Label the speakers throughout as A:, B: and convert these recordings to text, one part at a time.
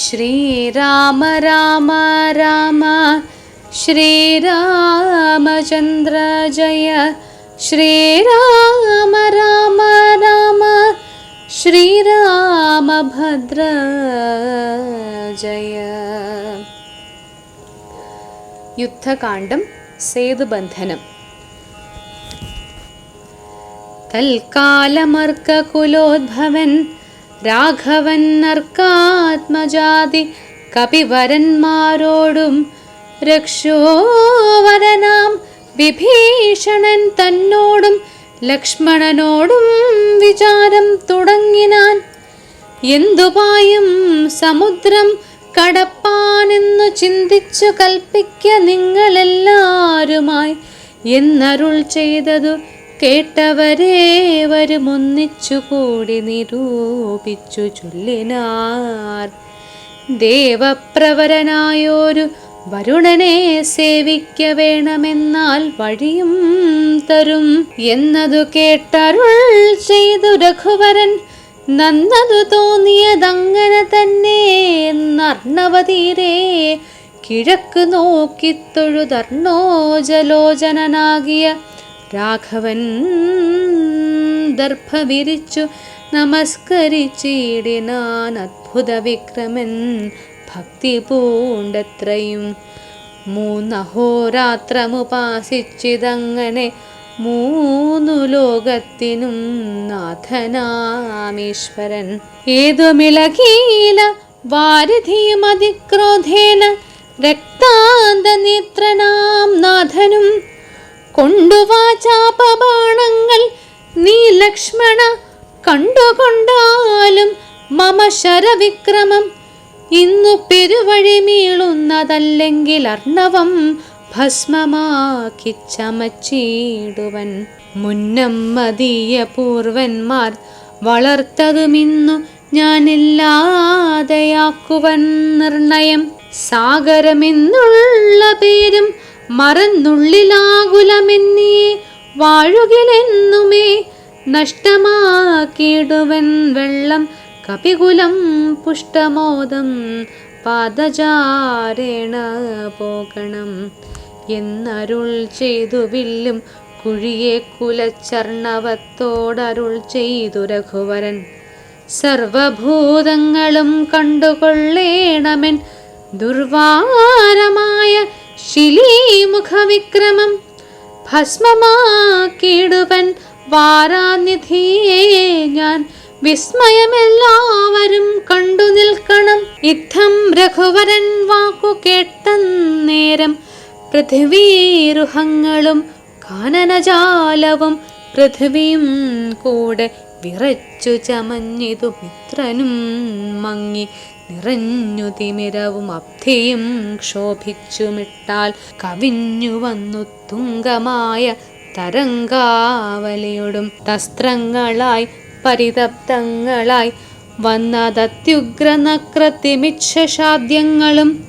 A: श्रीराम राम राम। श्रीरामचन्द्र जय। श्रीराम राम राम। श्रीरामभद्र जय। युद्धकाण्डं सेतुबन्धनम् तल्कालमर्ककुलोद्भवन् രാഘവൻ നർക്കാത്മജാതി കപിവരന്മാരോടും രക്ഷോവരനാം വിഭീഷണൻ തന്നോടും ലക്ഷ്മണനോടും വിചാരം തുടങ്ങിനാൻ എന്തുപായും സമുദ്രം കടപ്പാനെന്നു ചിന്തിച്ചു കൽപ്പിക്ക നിങ്ങളെല്ലാരുമായി എന്നരുൾ ചെയ്തതു കേട്ടവരേവരും വരുമൊന്നിച്ചു കൂടി നിരൂപിച്ചു ചൊല്ലിനാർ. ദേവപ്രവരനായോരു വരുണനെ സേവിക്ക വേണമെന്നാൽ വഴിയും തരും. എന്നതു കേട്ടരുൾ ചെയ്തു രഘുവരൻ നന്നതു തോന്നിയതങ്ങനെ തന്നെ നർണവതീരേ കിഴക്ക് നോക്കി തൊഴുതർണോജലോചനനാകിയ രാഘവൻ ദർഭ വിരിച്ചു നമസ്കരിച്ചിടിനാൻ അത്ഭുത വിക്രമൻ. ഭക്തി പൂണ്ടത്രയും മൂന്നഹോരാത്രമുപാസിച്ചിതങ്ങനെ മൂന്നു ലോകത്തിനും നാഥനാമീശ്വരൻ. ഏതുമിളകീല വാരിധിയും അതിക്രോധേന രക്താന്തനേത്രനാം നാഥനും കൊണ്ടുവാചാപബാണങ്ങൾ നീ ലക്ഷ്മണ കണ്ടുകൊണ്ടാലും മമ ശരവിക്രമം. ഇന്നു പെരുവഴി മീളുന്നതല്ലെങ്കിൽ അർണവം ഭസ്മമാക്കി ചമച്ചിടുവൻ മുന്നം മതീയ പൂർവന്മാർ വളർത്തതുമിന്നു ഞാനില്ലാതെയാക്കുവൻ നിർണയം. സാഗരമെന്നുള്ള പേരും മറന്നുള്ളിലാകുലമെന്നീ വാഴുകിലെന്നുമേ നഷ്ടമാക്കിയിടുവൻ വെള്ളം കപികുലം പുഷ്ടമോദം പാദചാരേണ പോകണം. എന്നരുൾ ചെയ്തു വില്ലും കുഴിയെ കുലച്ചർണവത്തോടരുൾ ചെയ്തു രഘുവരൻ. സർവഭൂതങ്ങളും കണ്ടുകൊള്ളേണമെൻ ദുർവാരമായ ശിലീമുഖവിക്രമം ഭസ്മമാക്കിടുവൻ വാരാനിധിയെ ഞാൻ. വിസ്മയമെല്ലാവരും കണ്ടു നിൽക്കണം. ഇത്തം രഘുവരൻ വാക്കു കേട്ട നേരം പൃഥിവീരുഹങ്ങളും കാനനജാലവും പൃഥിവിയും കൂടെ വിറച്ചു ചമഞ്ഞിതു മിത്രനും മങ്ങി. നിറഞ്ഞു തിമിരവും അബ്ധിയും ക്ഷോഭിച്ചുമിട്ടാൽ കവിഞ്ഞു വന്നു തുങ്കമായ തരംഗാവലിയോടും തസ്ത്രങ്ങളായി പരിതപ്തങ്ങളായി വന്നതത്യുഗ്രനക്രത്തിമിച്ഛാദ്യങ്ങളും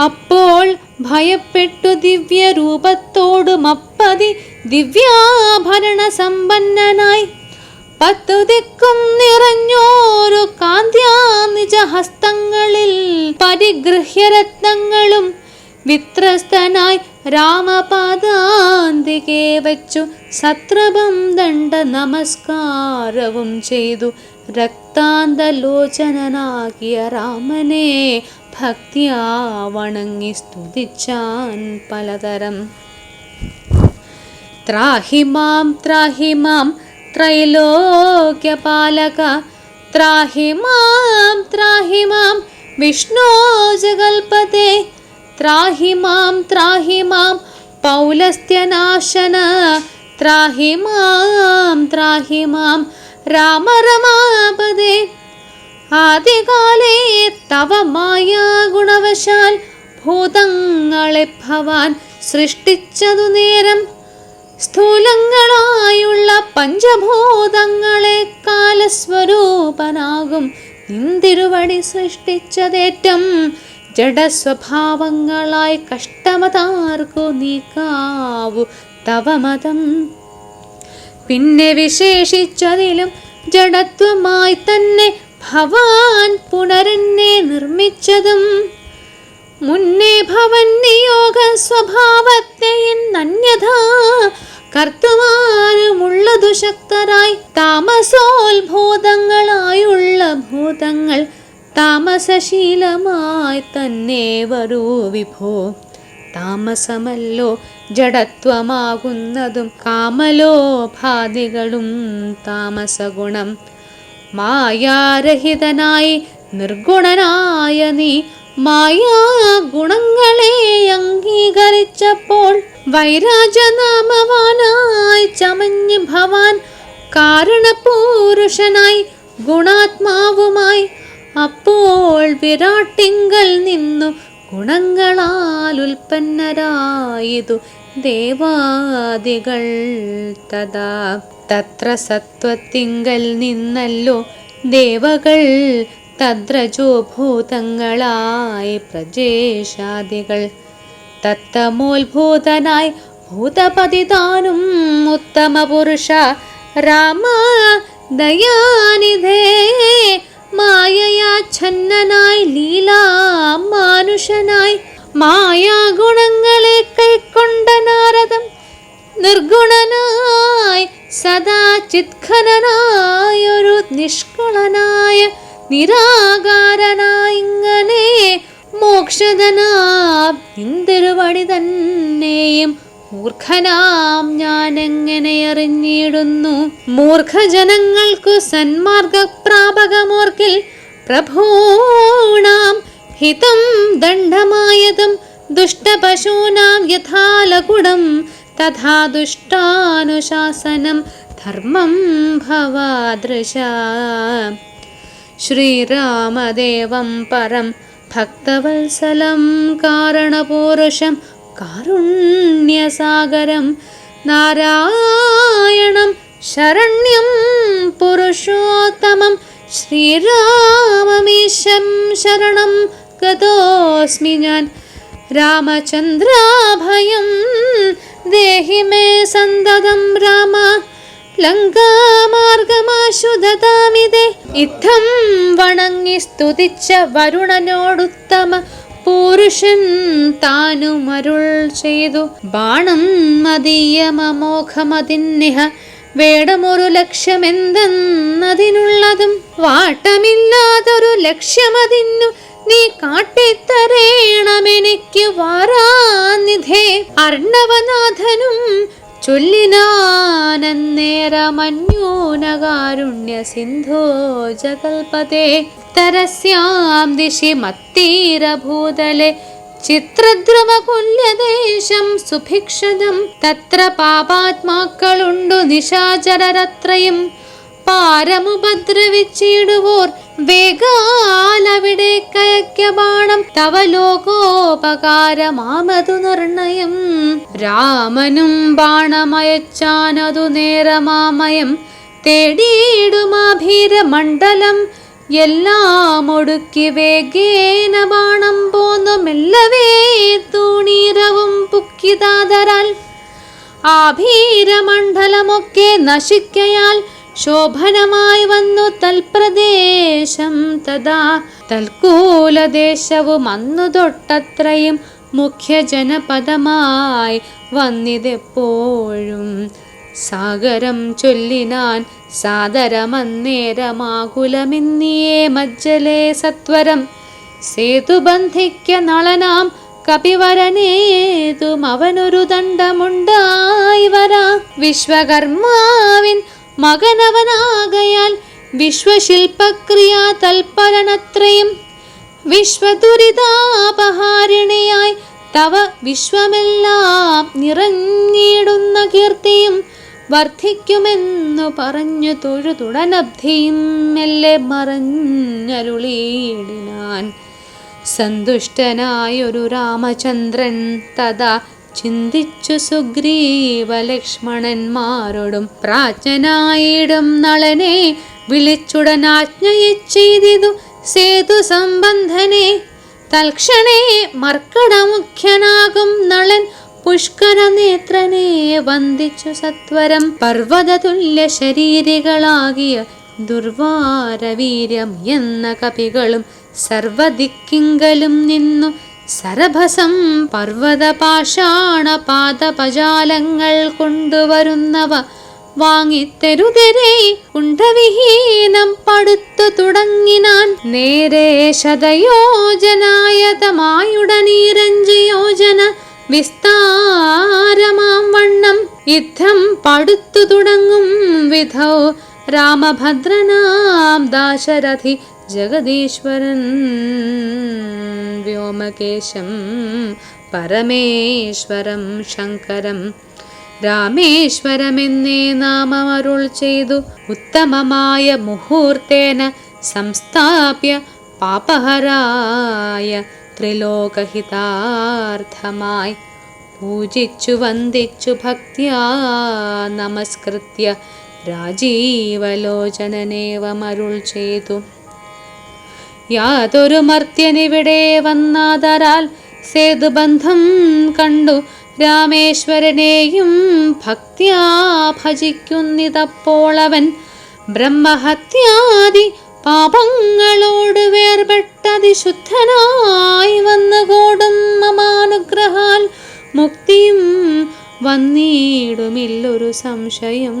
A: അപ്പോൾ ഭയപ്പെട്ടു ദിവ്യരൂപത്തോടുമപ്പതി ദിവ്യാഭരണ സമ്പന്നനായി പത്തു ദിക്കും നിറഞ്ഞോരു കാന്ത്യാ ഹസ്തങ്ങളിൽ പരിഗൃഹ്യരത്നങ്ങളും വിത്രസ്തനായി രാമപാദാന്തികെ വച്ചു സത്രപം ദണ്ഡ നമസ്കാരവും ചെയ്തു. രക്താന്തലോചനനാകിയ രാമനെ ഭക്തിയാ വണങ്ങി സ്തുതിച്ചാൻ പലതരം. ത്രാഹി മാം ത്രാഹി മാം ത്രൈലോക്യപാലക ത്രാഹി മാം ത്രാഹി മാം വിഷ്ണോ ജഗൽപതേ ത്രാഹി മാം ത്രാഹി മാം പൗലസ്ത്യനാശന. ത്രാഹി മാം ത്രാഹി മാം രാമ രമാപദേ ആദ്യകാലേ തവ മായാ ഗുണവശാൽ ഭൂതങ്ങളെ ഭവാൻ സൃഷ്ടിച്ചതു നേരം സ്ഥൂലങ്ങളായുള്ള പഞ്ചഭൂതങ്ങളെ കാലസ്വരൂപനാകും. നിന്തിരുവടി സൃഷ്ടിച്ചതേറ്റം ജഡസ്വഭാവങ്ങളായി കഷ്ടമതാർക്കു നീക്കാവു തവമതം. പിന്നെ വിശേഷിച്ചതിലും ജഡത്വമായി തന്നെ ഭവാൻ പുനരന്നെ നിർമ്മിച്ചതും മുന്നേ ഭവൻ നിയോഗ സ്വഭാവത്തെ നന്യഥ കർത്തുവാനുമുള്ളതു ശക്തരായി താമസോത്ഭൂതങ്ങളായുള്ള ഭൂതങ്ങൾ താമസശീലമായി തന്നെ വരൂ വിഭോ. താമസമല്ലോ ജഡത്വമാകുന്നതും കാമലോഭാദികളും താമസഗുണം. മായാരഹിതനായി നിർഗുണനായ നീ മായാ ഗുണങ്ങളെ അംഗീകരിച്ചപ്പോൾ വൈരാജനാമവാനായി ചമഞ്ഞ് ഭവാൻ കാരണപൂരുഷനായി ഗുണാത്മാവുമായി അപ്പോൾ വിരാട്ടിങ്കൽ നിന്നു ഗുണങ്ങളാൽ ഉൽപ്പന്നരായതു ദേവാദികൾ തഥാ. തത്ര സത്വത്തിങ്കൽ നിന്നല്ലോ ദേവകൾ തദ്രജോ ഭൂതങ്ങളായി പ്രജേഷാദികൾ. തത്തമോത്ഭൂതനായി ഭൂതപതിതാനും ഉത്തമ പുരുഷ രാമ ദയാനിധേ. മായയാച്ഛന്നനായി ലീലാ മാനുഷനായി മായാഗുണങ്ങളെ കൈക്കൊണ്ട നാരദം. നിർഗുണനായി സദാ ചിത്ഖനനായൊരു നിഷ്കളനായ നിരാകാരനായി ഇങ്ങനെ മോക്ഷതനാം ഇന്തിരുവടി തന്നെയും മൂർഖനാം ഞാൻ എങ്ങനെ അറിഞ്ഞിടുന്നു? മൂർഖജനങ്ങൾക്കു സന്മാർഗ പ്രാപകമോർക്കിൽ പ്രഭൂണാം. ഹിതം ദണ്ഡമായതും ദുഷ്ടപശൂനാം യഥാലകുടം. തഥാ ദുഷ്ടാനുശാസനം ധർമ്മം ഭവാദൃശ. ശ്രീരാമദേവം പരം ഭക്തവത്സലം കാരണപൂരുഷം കാരുണ്യസാഗരം നാരായണം ശരണ്യം പുരുഷോത്തമം ശ്രീരാമമീശം ശരണം ഗതോസ്മി ഞാൻ. രാമചന്ദ്രാഭയം ദേഹി മേ സന്തതം രാമ ലങ്കാമാർഗമാശുദതാമിതേ ഇത്തം വണങ്ങി സ്തുതിച്ച വരുണനോടുത്തമ പുരുഷൻ താനുമരുൾ ചെയ്തു. ബാണം മതീയമോഘമതിന്നിഹ വേടമൊരു ലക്ഷ്യമെന്തെന്നതിനുള്ളതും വാട്ടമില്ലാതൊരു ലക്ഷ്യമതിന്നു. നീ കാട്ടിത്തരേണമെനിക്ക് വാരാനിധേ. അർണവനാഥനും ചൊല്ലിനാനന്നേരമന്യൂനകാരുണ്യ സിന്ധോ ജഗൽപതേ തരസ്യാം ദിശി മത്തീരഭൂതലെ. ചിത്രദ്രുമകുല്യദേശം സുഭിക്ഷതം. തത്ര പാപാത്മാക്കളുണ്ടു നിശാചരരത്രയും. പാരമുപദ്രവിച്ചിടുവോർ വേഗാലവിടെ കയക്ക ബാണം തവ ലോകോപകാരമാമതു നിർണയം. രാമനും ബാണമയച്ചാനതു നേരമാമയം. തേടിയിടുമാഭീരമണ്ഡലം എല്ലാം ഒടുക്കി വേഗേന ബാണം പോന്നു. മെല്ലവേ തൂണീരവും പുക്കിതാതരാൽ. ആഭീരമണ്ഡലമൊക്കെ നശിക്കയാൽ ശോഭനമായി വന്നു തൽപ്രദേശം തഥാ. തൽക്കൂലദേശവും അന്നു തൊട്ടത്രയും മുഖ്യ ജനപദമായി വന്നിതെപ്പോഴും. സാഗരം ചൊല്ലിനാൻ സാദരമന്നേരമാകുലമിന്നിയേ മജ്ജലേ സത്വരം. സേതുബന്ധിക്ക നളനാം കപിവരനേതും അവനൊരു ദണ്ഡമുണ്ടായി വരാ. വിശ്വകർമാവിൻ മകനവനാകയാൽ വിശ്വശില്പക്രിയ തൽപരണത്രയും വിശ്വദുരിതാപഹാരിണിയായി തവ വിശ്വമെല്ലാം നിറഞ്ഞിടുന്ന കീർത്തിയും വർദ്ധിക്കുമെന്നു പറഞ്ഞു തൊഴുതുടനബ്ധിയും മെല്ലെ മറഞ്ഞരുളിയിടിനാൻ സന്തുഷ്ടനായൊരു രാമചന്ദ്രൻ തഥാ ചിന്തിച്ചു സുഗ്രീവ ലക്ഷ്മണന്മാരോടും പ്രാജ്ഞനായിടും നളനെ വിളിച്ചുടനാജ്ഞയിച്ചെയ്തിതു സേതു സംബന്ധനെ. തൽക്ഷണേ മർക്കടമുഖ്യനാകും നളൻ. പുഷ്കര നേത്രനെ വന്ദിച്ചു സത്വരം. പർവതതുല്യ ശരീരികളാകിയ ദുർവാരവീര്യം എന്ന കപികളും സർവദിക്കിങ്കലും നിന്നു സരഭസം പർവതപാഷാണപാതപജാലങ്ങൾ കൊണ്ടുവരുന്നവ വാങ്ങിത്തരുതരേ കുണ്ഠവിഹീനം പടുത്തു തുടങ്ങിനാൻ നേരെ ശതയോജനായതമായുടനീരഞ്ച് യോജന വിസ്താരമാം വണ്ണം യുദ്ധം പടുത്തു തുടങ്ങും വിധൗ രാമഭദ്രനാം ദാശരഥി ജഗദീശ്വരൻ വ്യോമകേശം പരമേശ്വരം ശങ്കരം. രാമേശ്വരമെന്നേ നാമമരുൾ ചെയ്തു ഉത്തമമായ മുഹൂർത്തേന സംസ്ഥാപ്യ പാപഹരായ ത്രിലോകഹിതാർത്ഥമായി പൂജിച്ചു വന്ദിച്ചു ഭക്തിയാ നമസ്കൃത്യ രാജീവലോചനനേവമരുൾ ചെയ്തു. യാതൊരു മർത്യനിവിടെ വന്നാതരാൽ സേതുബന്ധം കണ്ടു. രാമേശ്വരനെയും ഭക്തിയാ ഭജിക്കുന്നിതപ്പോളവൻ ബ്രഹ്മഹത്യാദി പാപങ്ങളോട് വേർപെട്ടതിശുദ്ധനായി വന്നുകൂടും മമാനുഗ്രഹാൽ. മുക്തിയും വന്നിടുമില്ലൊരു സംശയം.